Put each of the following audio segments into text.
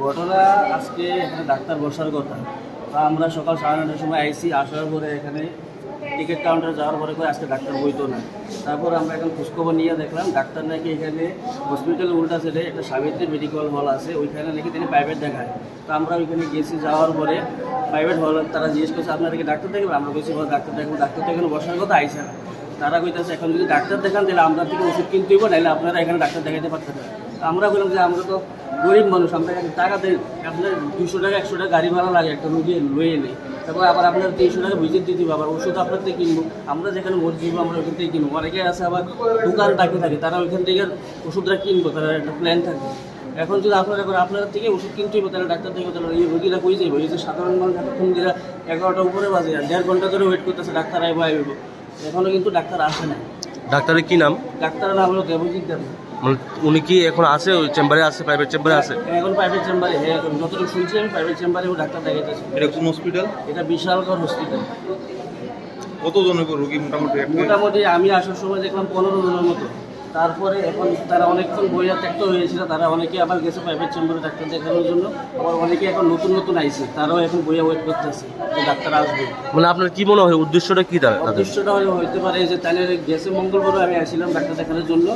ঘটনা আজকে এখানে ডাক্তার বসার কথা। আমরা সকাল সাড়ে নটার সময় আইসি, আসার পরে এখানে টিকিট কাউন্টারে যাওয়ার পরে করে আজকে ডাক্তার বইতো না। তারপর আমরা এখন খোঁজখবর নিয়ে দেখলাম ডাক্তার নাকি এখানে হসপিটাল উল্টা সাইডে একটা সাবিত্রী মেডিকেল হল আছে ওইখানে নাকি তিনি প্রাইভেট দেখায়। তো আমরা ওইখানে গেছি যাওয়ার পরে প্রাইভেট হল তারা জিজ্ঞেস করছে আপনারা কি ডাক্তার দেখবেন? আমরা বলছি "বল, ডাক্তার দেখব ডাক্তার তো এখানে বসার কথা আইসে তারা কইতেছে এখন যদি ডাক্তার দেখান তাহলে আমরা থেকে ওষুধ কিনতে হইব নাহলে আপনারা এখানে ডাক্তার দেখাতে পারতেন আমরা বললাম যে আমরা তো গরিব মানুষ আমরা টাকা দেই আপনার দুশো টাকা একশো টাকা গাড়ি ভাড়া লাগে একটা রুগী লয়ে নেই। তারপর আবার আপনার তিনশো টাকা ভিজিট দিতে হবে আবার ওষুধ আপনার থেকে কিনবো। আমরা যেখানে মরে যাব আমরা ওইখান থেকে কিনবো। অনেকে আছে আবার দোকান ডাকে থাকে তারা ওইখান থেকে ওষুধটা কিনবো তারা একটা প্ল্যান থাকে। এখন যদি আপনারা করে আপনার থেকে ওষুধ কিনতে হবে তাহলে ডাক্তার থেকে তাহলে এই রোগীরা কই যাইব? এই যে সাধারণ মানুষ এতক্ষণ দিরা এগারোটা উপরে বাজে আর দেড় ঘণ্টা ধরে ওয়েট করতেছে ডাক্তার আইব আইব। এখনও কিন্তু ডাক্তার আসে না ডাক্তারের কি নাম? ডাক্তারের নাম হলো দেবজিৎ দেব মানে উনি কি এখন আছে? ওই চেম্বারে আছে প্রাইভেট চেম্বারে আছে? এখন প্রাইভেট চেম্বারে হ্যাঁ এখন যতটুকু শুনছি আমি প্রাইভেট চেম্বারে ও ডাক্তার দেখাইতেছে। এটা কোন হসপিটাল এটা বিশালগড় হসপিটাল কতজন রোগী মোটামুটি মোটামুটি আমি আসার সময় দেখলাম পনেরো জনের মতো। তারপরে এখন তারা অনেকক্ষণ বইয়া ত্যাক্ত হয়েছিল তারা অনেকে আবার গেছে প্রাইভেট চেম্বারে ডাক্তার দেখানোর জন্য। আবার অনেকে এখন নতুন নতুন আইছে তারাও এখন বইয়া ওয়েট করতেছে যে ডাক্তার আসবে। মানে আপনার কি মনে হয় উদ্দেশ্যটা কি তার উদ্দেশ্যটা হলে হইতে পারে যে তাহলে গেছে মঙ্গলবারও আমি আসছিলাম ডাক্তার দেখানোর জন্য।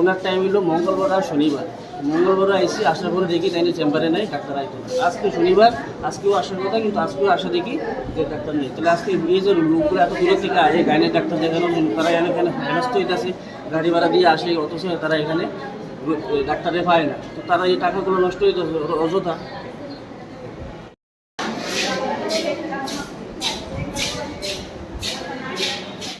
ওনার টাইম হলো মঙ্গলবার আর শনিবার। মঙ্গলবার আইসি, আসার পরে দেখি তাই চেম্বারে নেই, ডাক্তার আইতে আজকে শনিবার, আজকেও আসার কথা, কিন্তু আজকেও আসা দেখি যে ডাক্তার নেই। তাহলে আজকে এই যে লোকগুলো এত দূরের থেকে আসে, গাইনের ডাক্তার দেখানো তারা এখানে এখানে হেরাস্ত হইতেছে, গাড়ি ভাড়া দিয়ে আসে, অথচ তারা এখানে ডাক্তারে পায় না। তো তারা এই টাকাগুলো নষ্ট হইতেছে, অযথা।